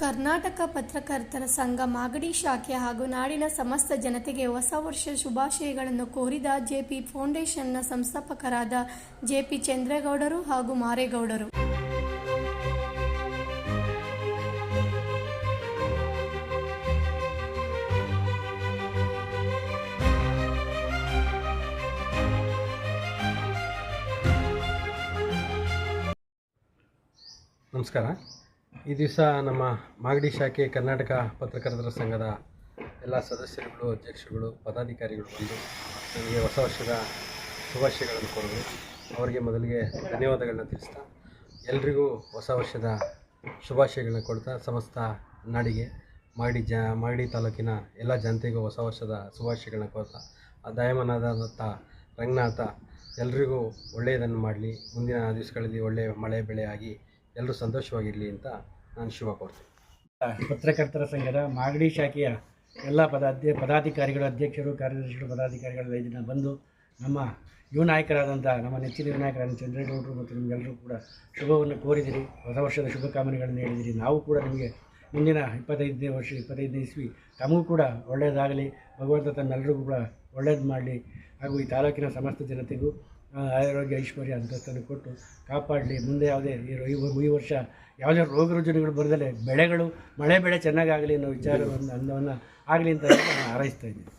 ಕರ್ನಾಟಕ ಪತ್ರಕರ್ತರ ಸಂಘ ಮಾಗಡಿ ಶಾಖೆ ಹಾಗೂ ನಾಡಿನ ಸಮಸ್ತ ಜನತೆಗೆ ಹೊಸ ವರ್ಷ ಶುಭಾಶಯಗಳನ್ನು ಕೋರಿದ ಜೆಪಿ ಫೌಂಡೇಶನ್ನ ಸಂಸ್ಥಾಪಕರಾದ ಜೆಪಿ ಚಂದ್ರೇಗೌಡರು ಹಾಗೂ ಮಾರೇಗೌಡರು. ನಮಸ್ಕಾರ. ಈ ದಿವಸ ನಮ್ಮ ಮಾಗಡಿ ಶಾಖೆ ಕರ್ನಾಟಕ ಪತ್ರಕರ್ತರ ಸಂಘದ ಎಲ್ಲ ಸದಸ್ಯರುಗಳು, ಅಧ್ಯಕ್ಷರುಗಳು, ಪದಾಧಿಕಾರಿಗಳು ಬಂದು ನಮಗೆ ಹೊಸ ವರ್ಷದ ಶುಭಾಶಯಗಳನ್ನು ಕೊಡೋದು ಅವರಿಗೆ ಮೊದಲಿಗೆ ಧನ್ಯವಾದಗಳನ್ನ ತಿಳಿಸ್ತಾ, ಎಲ್ರಿಗೂ ಹೊಸ ವರ್ಷದ ಶುಭಾಶಯಗಳನ್ನ ಕೊಡ್ತಾ, ಸಮಸ್ತ ನಾಡಿಗೆ, ಮಾಗಡಿ ಜ, ಮಾಗಡಿ ತಾಲೂಕಿನ ಎಲ್ಲ ಜನತೆಗೂ ಹೊಸ ವರ್ಷದ ಶುಭಾಶಯಗಳನ್ನ ಕೊಡ್ತಾ ಆ ದಯಮನಾದಂಥ ರಂಗನಾಥ, ಎಲ್ರಿಗೂ ಒಳ್ಳೆಯದನ್ನು ಮಾಡಲಿ, ಮುಂದಿನ ದಿವಸಗಳಲ್ಲಿ ಒಳ್ಳೆಯ ಮಳೆ ಬೆಳೆ ಆಗಿ ಎಲ್ಲರೂ ಸಂತೋಷವಾಗಿರಲಿ ಅಂತ ನಾನು ಶುಭ ಕೊಡ್ತೀನಿ ಪತ್ರಕರ್ತರ ಸಂಘದ ಮಾಗಡಿ ಶಾಖೆಯ ಎಲ್ಲ ಪದಾಧ್ಯ, ಪದಾಧಿಕಾರಿಗಳು, ಅಧ್ಯಕ್ಷರು, ಕಾರ್ಯದರ್ಶಿಗಳು ಪದಾಧಿಕಾರಿಗಳೆಲ್ಲ ದಿನ ಬಂದು ನಮ್ಮ ಯುವ ನಾಯಕರಾದಂಥ ನಮ್ಮ ನೆಚ್ಚಿನ ಯುವ ನಾಯಕರಾದ ಚಂದ್ರೇಗೌಡರು ಮತ್ತು ನಿಮಗೆಲ್ಲರೂ ಕೂಡ ಶುಭವನ್ನು ಕೋರಿದಿರಿ. ಹೊಸ ವರ್ಷದ ಶುಭಕಾಮನೆಗಳನ್ನು ಹೇಳಿದಿರಿ. ನಾವು ಕೂಡ ನಿಮಗೆ ಮುಂದಿನ ಇಪ್ಪತ್ತೈದನೇ ವರ್ಷ, ಇಪ್ಪತ್ತೈದನೇ ಇಸ್ವಿ ತಮಗೂ ಕೂಡ ಒಳ್ಳೆಯದಾಗಲಿ. ಭಗವಂತ ತಮ್ಮೆಲ್ಲರಿಗೂ ಕೂಡ ಒಳ್ಳೇದು ಮಾಡಲಿ. ಹಾಗೂ ಈ ತಾಲೂಕಿನ ಸಮಸ್ತ ಜನತೆಗೂ ಆರೋಗ್ಯ ಐಶ್ವರ್ಯ ಅಂತಸ್ತನ್ನು ಕೊಟ್ಟು ಕಾಪಾಡಲಿ. ಮುಂದೆ ಯಾವುದೇ ಈ ವರ್ಷ ಯಾವುದೇ ರೋಗ ರುಜಿನಗಳು ಬರದಲ್ಲೇ ಬೆಳೆಗಳು, ಮಳೆ ಬೆಳೆ ಚೆನ್ನಾಗಾಗಲಿ ಅನ್ನೋ ವಿಚಾರವನ್ನು ಅನ್ನವನ್ನು ಆಗಲಿ ಅಂತ ನಾನು ಹಾರೈಸ್ತಾ ಇದ್ದೀನಿ.